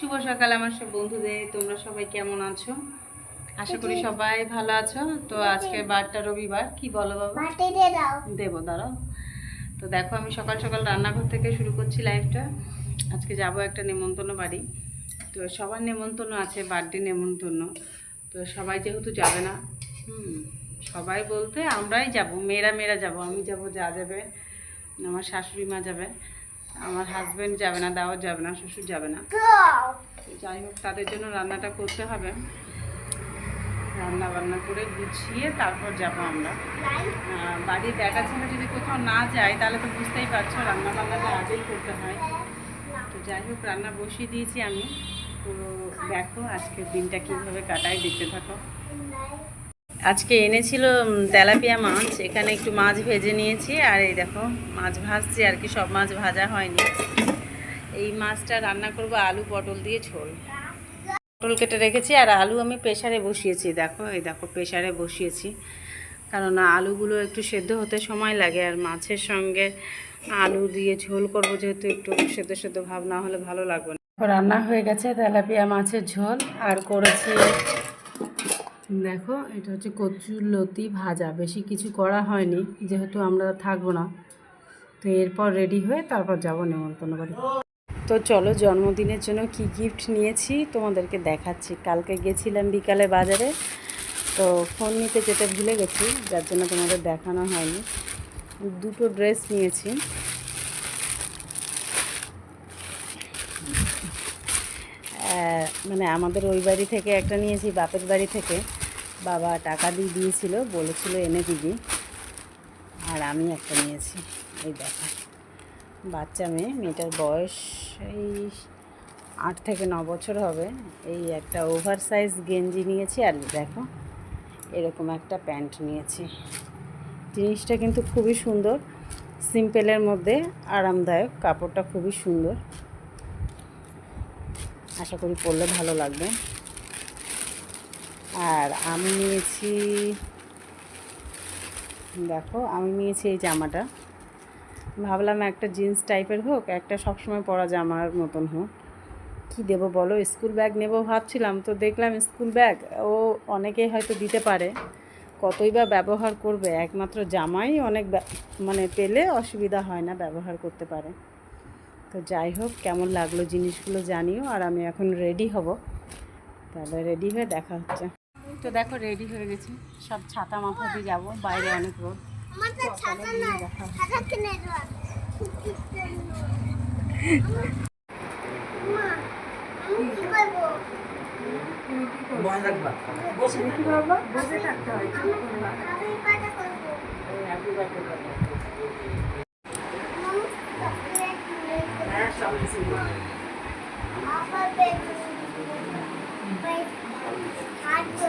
শুভ সকাল আমার সব বন্ধুদের তোমরা সবাই কেমন আছো? আশা করি সবাই ভালো আছো। তো আজকে বারটা রবিবার কি বলো বাবা? দেবো দাঁড়াও। তো দেখো আমি সকাল সকাল রান্নাঘর থেকে শুরু করছি লাইফটা। আজকে যাব একটা নেমন্তন্ন বাড়ি। তো সবার নেমন্তন্ন আছে বার্থডে নেমন্তন্ন। তো সবাই যেহেতু যাবে না হুম সবাই বলতে আমরাই যাব মেয়েরা মেয়েরা যাব আমি যাব যা যাবে আমার শাশুড়ি মা যাবে। আমার হাজব্যান্ড যাবে না দাওয়ার যাবে না, শ্বশুর যাবে না। যাই হোক, তাদের জন্য রান্নাটা করতে হবে। রান্না বান্না করে গুছিয়ে তারপর যাব আমরা। বাড়ির দেখাশোনা যদি কোথাও না যাই তাহলে তো বুঝতেই পারছ রান্না বান্নাটা আগেই করতে হয়। তো যাই হোক, রান্না বসিয়ে দিয়েছি আমি। পুরো দেখো আজকের দিনটা কীভাবে কাটায়, দেখতে থাকো। আজকে এনেছিল তেলাপিয়া মাছ। এখানে একটু মাছ ভেজে নিয়েছি, আর এই দেখো, মাছ ভাজছি, আর কি সব মাছ ভাজা হয়নি। এই মাছটা রান্না করব আলু পটল দিয়ে ঝোল। পটল কেটে রেখেছি, আর আলু আমি প্রেশারে বসিয়েছি। দেখো, এই দেখো প্রেশারে বসিয়েছি। কারণ আলুগুলো একটু সেদ্ধ হতে সময় লাগে, আর মাছের সঙ্গে আলু দিয়ে ঝোল করব যেহেতু একটু সেদ্ধ সেদ্ধ ভাব, না হলে ভালো লাগবে না। রান্না হয়ে গেছে তেলাপিয়া মাছের ঝোল, আর করেছি দেখো, এটা হচ্ছে কচুর লতি ভাজা। বেশি কিছু করা হয়নি, যেহেতু আমরা থাকব না। তো এরপর রেডি হয়ে তারপর যাব নেমন্তন্ন বাড়ি। তো চলো, জন্মদিনের জন্য কি গিফট নিয়েছি তোমাদেরকে দেখাচ্ছি। কালকে গেছিলাম বিকালে বাজারে, তো ফোন নিতে যেতে ভুলে গেছি, যার জন্য তোমাদের দেখানো হয়নি। দুটো ড্রেস নিয়েছি। মানে আমাদের ওই বাড়ি থেকে একটা নিয়েছি, বাপের বাড়ি থেকে। বাবা টাকা দিয়ে দিয়েছিল, বলেছিল এনে দিবি। আর আমি একটা নিয়েছি। এই দেখো, বাচ্চা মেয়ে, মেয়েটার বয়স এই আট থেকে ন বছর হবে। এই একটা ওভার সাইজ গেঞ্জি নিয়েছি, আর দেখো, এরকম একটা প্যান্ট নিয়েছি। জিনিসটা কিন্তু খুবই সুন্দর, সিম্পলের মধ্যে আরামদায়ক, কাপড়টা খুবই সুন্দর। আশা করি পরলে ভালো লাগবে। আর আমি নিয়েছি, দেখো, আমি নিয়েছি এই জামাটা। ভাবলাম একটা জিন্স টাইপের হোক, একটা সবসময় পরা জামার মতন হোক। কি দেবো বলো? স্কুল ব্যাগ নেব ভাবছিলাম, তো দেখলাম স্কুল ব্যাগ, ও অনেকেই হয়তো দিতে পারে। কতই বা ব্যবহার করবে? একমাত্র জামাই অনেক মানে পেলে অসুবিধা হয় না ব্যবহার করতে পারে। তো যাই হোক, কেমন লাগল জিনিসগুলো জানিও, আর আমি এখন রেডি হব। তাহলে রেডি হয়ে দেখা হচ্ছে। তো দেখো রেডি হয়ে গেছি। সব ছাতা মাথা দিয়ে যাব বাইরে অনেক রোদ। তো